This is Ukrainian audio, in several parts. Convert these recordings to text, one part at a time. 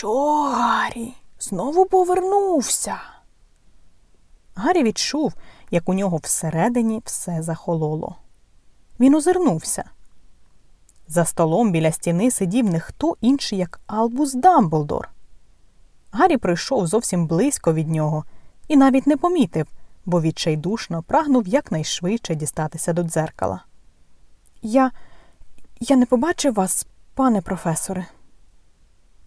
Що, Гаррі, знову повернувся? Гаррі відчув, як у нього всередині все захололо. Він озирнувся. За столом біля стіни сидів не хто інший, як Албус Дамблдор. Гаррі прийшов зовсім близько від нього і навіть не помітив, бо відчайдушно прагнув якнайшвидше дістатися до дзеркала. Я. я не побачив вас, пане професоре.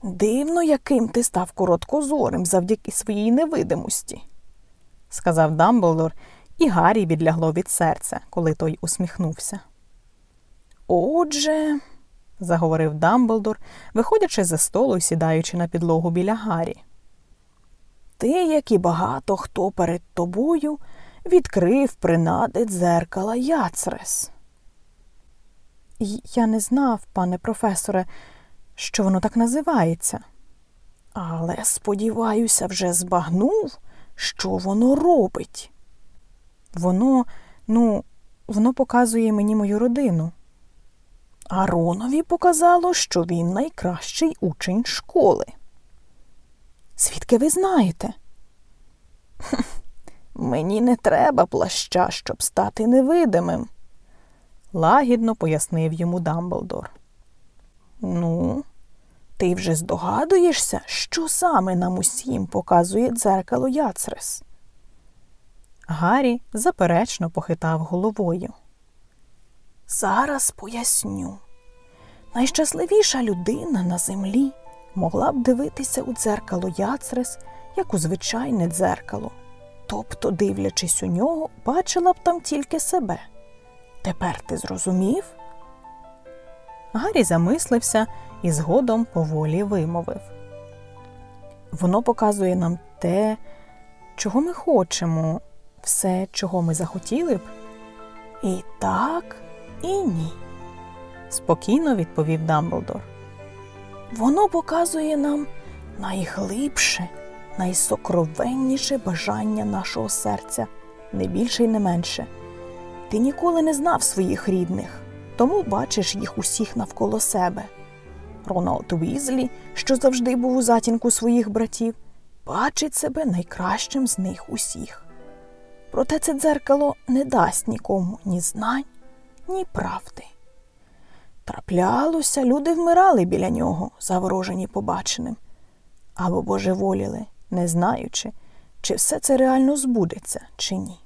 Дивно, яким ти став короткозорим завдяки своїй невидимості, сказав Дамблдор, і Гаррі відлягло від серця, коли той усміхнувся. Отже, заговорив Дамблдор, виходячи за столу і сідаючи на підлогу біля Гаррі. Ти, як і багато хто перед тобою, відкрив принади дзеркала Яцрес. Я не знав, пане професоре, що воно так називається. Але, сподіваюся, вже збагнув, що воно робить. Воно, ну, воно показує мені мою родину. А Ронові показало, що він найкращий учень школи. Звідки ви знаєте? Мені не треба плаща, щоб стати невидимим, лагідно пояснив йому Дамблдор. Ну, ти вже здогадуєшся, що саме нам усім показує дзеркало Яцрес? Гаррі заперечно похитав головою. Зараз поясню. Найщасливіша людина на землі могла б дивитися у дзеркало Яцрес, як у звичайне дзеркало. Тобто, дивлячись у нього, бачила б там тільки себе. Тепер ти зрозумів? Гаррі замислився і згодом поволі вимовив. Воно показує нам те, чого ми хочемо, все, чого ми захотіли б. І так, і ні, спокійно відповів Дамблдор. Воно показує нам найглибше, найсокровенніше бажання нашого серця, не більше й не менше. Ти ніколи не знав своїх рідних, тому бачиш їх усіх навколо себе. Роналд Візлі, що завжди був у затінку своїх братів, бачить себе найкращим з них усіх. Проте це дзеркало не дасть нікому ні знань, ні правди. Траплялося, люди вмирали біля нього, заворожені побаченим, або божеволіли, не знаючи, чи все це реально збудеться, чи ні.